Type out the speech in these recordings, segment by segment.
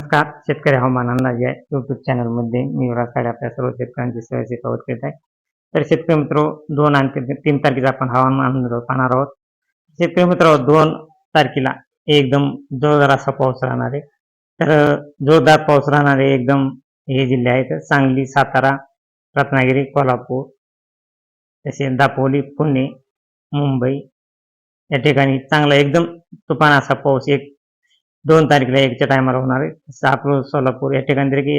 नमस्कार. शेतकरी हवामान अंदाज या युट्यूब चॅनलमध्ये मी युवराज आपल्या सर्व शेतकऱ्यांची सहजी कवत करीत आहे. तर शेतकरी मित्र दोन आणि तीन- तारखेचा आपण हवामान अंदाज पाहणार आहोत. शेतकरी मित्र दोन तारखेला एकदम जोरदार असा पाऊस राहणार आहे. तर जोरदार पाऊस राहणार आहे एकदम हे जिल्हे आहेत सांगली सातारा रत्नागिरी कोल्हापूर तसेच दापोली पुणे मुंबई या ठिकाणी चांगला एकदम तुफान असा पाऊस एक दोन तारखेला एकच्या टायमाला होणार आहे. सापूर सोलापूर या ठिकाणी तरी की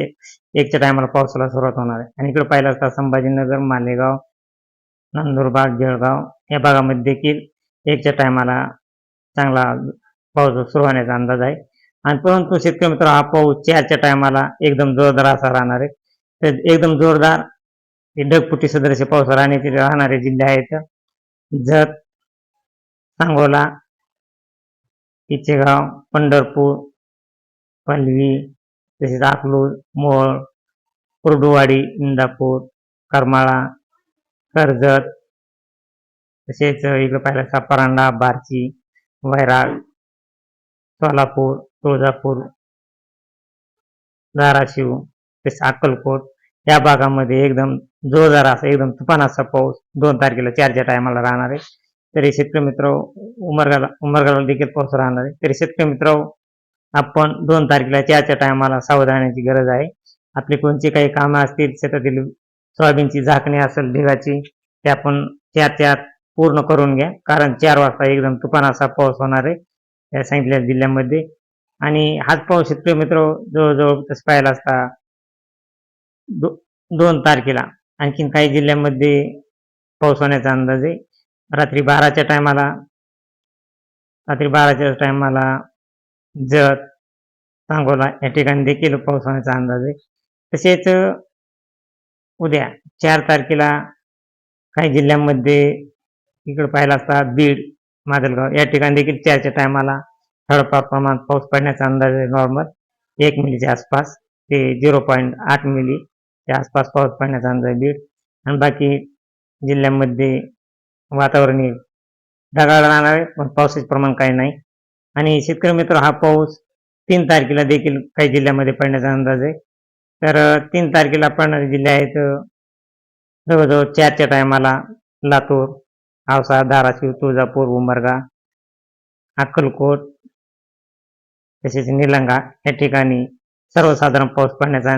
एकच्या टायमाला पावसाला सुरुवात होणार आहे. आणि इकडे पाहिलं असता संभाजीनगर मालेगाव नंदुरबार जळगाव या भागामध्ये देखील एकच्या टायमाला चांगला पाऊस सुरू होण्याचा अंदाज आहे. आणि परंतु शेतकरी मित्र हा पाऊस चारच्या टायमाला एकदम जोरदार असा राहणार आहे. तर एकदम जोरदार हे ढगफुटी सदृश पाऊस राहण्याचे राहणारे जिल्हे आहेत. जत सांगोला इचेगाव पंढरपूर पलवी तसेच अकलूज मोहोळ कुर्डुवाडी इंदापूर करमाळा कर्जत तसेच इकडे पाहिलं असता परांडा बार्ची वैराग सोलापूर तुळजापूर धाराशिव तसेच अक्कलकोट. या भागामध्ये एकदम जोरदार असा एकदम तुफान असा पाऊस दोन तारखेला चारच्या टायमाला राहणार आहे. तरी शेतकरी मित्र उमरगाला उमरगाला देखील पाऊस राहणार आहे. तरी शेतकरी मित्र आपण दोन तारखेला चारच्या टायमाला सावध राहण्याची गरज आहे. आपली कोणची काही कामं असतील शेतातील सोयाबीनची झाकणी असेल ढिगाची ते आपण चार त्यात पूर्ण करून घ्या. कारण चार वाजता एकदम तुफान असा पाऊस होणार आहे या सांगितलेल्या जिल्ह्यामध्ये. आणि हाच पाऊस शेतकरी मित्र जवळजवळ तसं पाहिला असता दो दोन तारखेला. आणखीन काही जिल्ह्यामध्ये पाऊस होण्याचा अंदाज आहे. रात्री बाराच्या टायमाला रात्री बाराच्या टायमाला जत सांगोला या ठिकाणी देखील पाऊस होण्याचा अंदाज आहे. तसेच उद्या चार तारखेला काही जिल्ह्यांमध्ये इकडे पाहिला असता बीड माजलगाव या ठिकाणी देखील चारच्या टायमाला थोडंफार प्रमाणात पाऊस पडण्याचा अंदाज आहे नॉर्मल एक मिलीच्या आसपास ते झिरो पॉईंट आठ मिलीच्या आसपास पाऊस पडण्याचा अंदाज आहे बीड. आणि बाकी जिल्ह्यांमध्ये वातावरण हे ढगाळ राहणार आहे पण पावसाचे प्रमाण काही नाही. आणि शेतकरी मित्र हा पाऊस तीन तारखेला देखील काही जिल्ह्यामध्ये पडण्याचा अंदाज आहे. तर तीन तारखेला पडणारे जिल्हे आहेत जवळजवळ चारच्या टायमाला लातूर औसा धाराशिव तुळजापूर उमरगा अक्कलकोट तसेच निलंगा या ठिकाणी सर्वसाधारण पाऊस पडण्याचा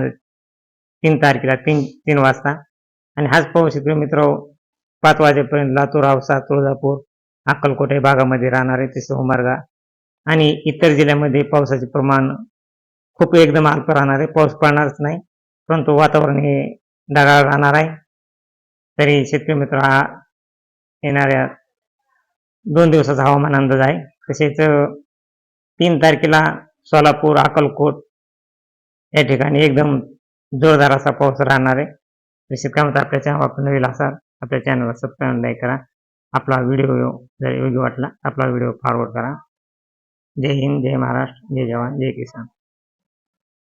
तीन तारखेला तीन तीन वाजता. आणि हाच पाऊस शेतकरी मित्र पाच वाजेपर्यंत लातूर औसा तुळजापूर अक्कलकोट या भागामध्ये राहणार आहे ते उमरगा आणि इतर जिल्ह्यामध्ये पावसाचे प्रमाण खूप एकदम अल्प राहणार आहे. पाऊस पडणारच नाही परंतु वातावरण हे ढगाळ राहणार आहे. तरी शेतकरी मित्र हा येणाऱ्या दोन दिवसाचा हवामान अंदाज आहे. तसेच तीन तारखेला सोलापूर अक्कलकोट या ठिकाणी एकदम जोरदार असा पाऊस राहणार आहे. तर शेतकरी मित्र आपल्या चॅनल आपण नवीन असाल आपल्या चॅनलला सबस्क्राईब लाईक करा. आपला व्हिडिओ जर योग्य वाटला आपला व्हिडिओ फॉरवर्ड करा. जय हिंद जय महाराष्ट्र जय जवान जय किसान.